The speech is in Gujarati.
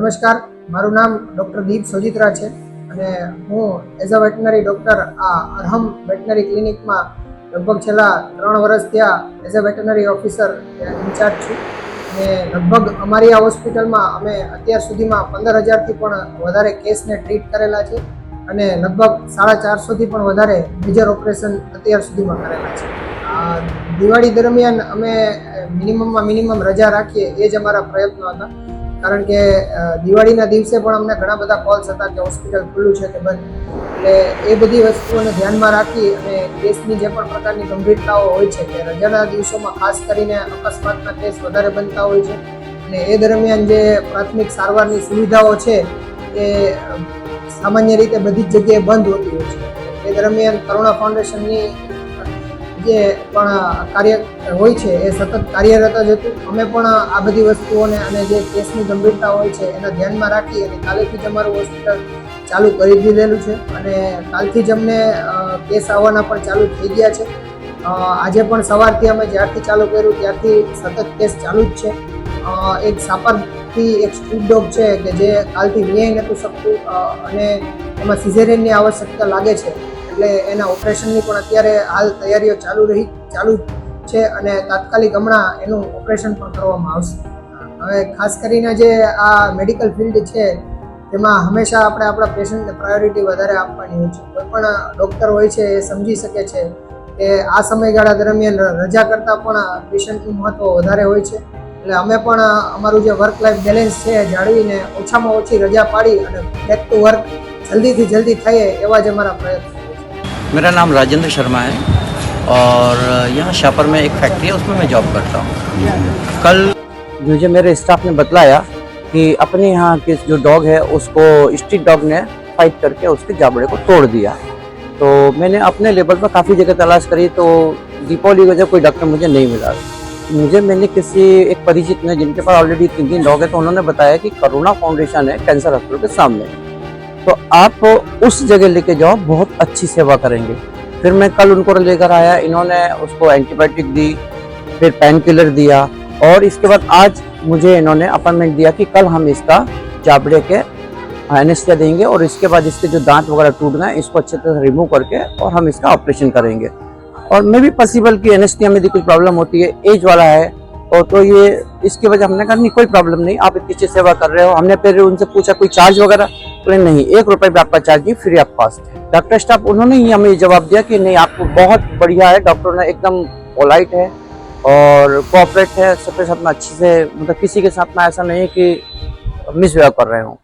નમસ્કાર. મારું નામ ડૉક્ટર દીપ સોજિત્રા છે અને હું એઝ અ વેટનરી ડૉક્ટર આ અરહમ વેટનરી ક્લિનિકમાં લગભગ છેલ્લા ત્રણ વર્ષ ત્યાં as a veterinary officer in charge છું. અને લગભગ અમારી આ હોસ્પિટલમાં અમે અત્યાર સુધીમાં પંદર હજારથી પણ વધારે કેસને ટ્રીટ કરેલા છે અને લગભગ સાડા ચારસોથી પણ વધારે મેજર ઓપરેશન અત્યાર સુધીમાં કરેલા છે. દિવાળી દરમિયાન અમે મિનિમમમાં મિનિમમ રજા રાખીએ એ જ અમારા પ્રયત્નો હતા. કારણ કે દિવાળીના દિવસે પણ અમને ઘણા બધા કોલ્સ હતા કે હોસ્પિટલ ખુલ્લું છે કે બંધ. એટલે એ બધી વસ્તુઓને ધ્યાનમાં રાખી અને કેસની જે પણ પ્રકારની ગંભીરતાઓ હોય છે, કે રજાના દિવસોમાં ખાસ કરીને અકસ્માતના કેસ વધારે બનતા હોય છે અને એ દરમિયાન જે પ્રાથમિક સારવારની સુવિધાઓ છે એ સામાન્ય રીતે બધી જ જગ્યાએ બંધ હોતી હોય છે. એ દરમિયાન કરુણા ફાઉન્ડેશનની જે પણ કાર્ય હોય છે, એ સતત કાર્યરત જ હતું. અમે પણ આ બધી વસ્તુઓને અને જે કેસની ગંભીરતા હોય છે, એના ધ્યાનમાં રાખી અને કાલેથી જ અમારું હોસ્પિટલ ચાલુ કરી દીધેલું છે અને કાલથી જ અમને કેસ આવવાના પણ ચાલુ થઈ ગયા છે. આજે પણ સવારથી અમે જ્યારથી ચાલુ કર્યું, ત્યારથી સતત કેસ ચાલુ જ છે. એક સાપરથી એક સ્ટ્રીટ ડોગ છે કે જે કાલથી ન્યાય નહોતું શકતું અને એમાં સિઝેરિયનની આવશ્યકતા લાગે છે. એટલે એના ઓપરેશનની પણ અત્યારે હાલ તૈયારીઓ ચાલુ રહી, ચાલુ છે અને તાત્કાલિક હમણાં એનું ઓપરેશન પણ કરવામાં આવશે. હવે ખાસ કરીને જે આ મેડિકલ ફિલ્ડ છે, તેમાં હંમેશા આપણે આપણા પેશન્ટને પ્રાયોરિટી વધારે આપવાની હોય છે. કોઈ પણ ડૉક્ટર હોય છે એ સમજી શકે છે કે આ સમયગાળા દરમિયાન રજા કરતાં પણ પેશન્ટનું મહત્ત્વ વધારે હોય છે. એટલે અમે પણ અમારું જે વર્ક લાઈફ બેલેન્સ છે જાળવીને ઓછામાં ઓછી રજા પાડી અને બેક ટુ વર્ક જલ્દીથી જલ્દી થાય એવા જ અમારા પ્રયત્નો मेरा नाम राजेंद्र शर्मा है और यहाँ शापर में एक फैक्ट्री है, उसमें मैं जॉब करता हूँ। कल मुझे मेरे स्टाफ ने बतलाया कि अपने यहाँ के जो डॉग है, उसको स्ट्रीट डॉग ने फाइट करके उसके जाबड़े को तोड़ दिया। तो मैंने अपने लेवल पर काफ़ी जगह तलाश करी तो दीपावली की वजह कोई डॉक्टर मुझे नहीं मिला। मुझे, मैंने किसी एक परिचित ने जिनके पास ऑलरेडी तीन तीन डॉग है तो उन्होंने बताया कि करुणा फाउंडेशन है, कैंसर हॉस्पिटल के सामने। तो आप उस जगह लेके जाओ, बहुत अच्छी सेवा करेंगे। फिर मैं कल उनको लेकर आया, इन्होंने उसको एंटीबायोटिक दी, फिर पेन किलर दिया और इसके बाद आज मुझे इन्होंने अपॉइंटमेंट दिया कि कल हम इसका जाबड़े के एनेस्थिया देंगे और इसके बाद इसके जो दांत वगैरह टूट गए इसको अच्छे तरह से रिमूव करके और हम इसका ऑपरेशन करेंगे। और मे भी पॉसिबल कि एनेस्थिया में भी कुछ प्रॉब्लम होती है एज वाला है और तो ये, इसकी वजह हमने कहा, नहीं, कोई प्रॉब्लम नहीं, आप इतनी अच्छी सेवा कर रहे हो। हमने फिर उनसे पूछा, कोई चार्ज वगैरह? बोले, नहीं, एक रुपये भी आपका चार्ज नहीं free of cost doctor staff उन्होंने ही हमें जवाब दिया कि नहीं, आपको बहुत बढ़िया है। डॉक्टर ने एकदम पोलाइट है और कोऑपरेट है, सबके साथ में अच्छे से मतलब किसी के साथ में ऐसा नहीं है कि मिसबिहेव कर रहे हो।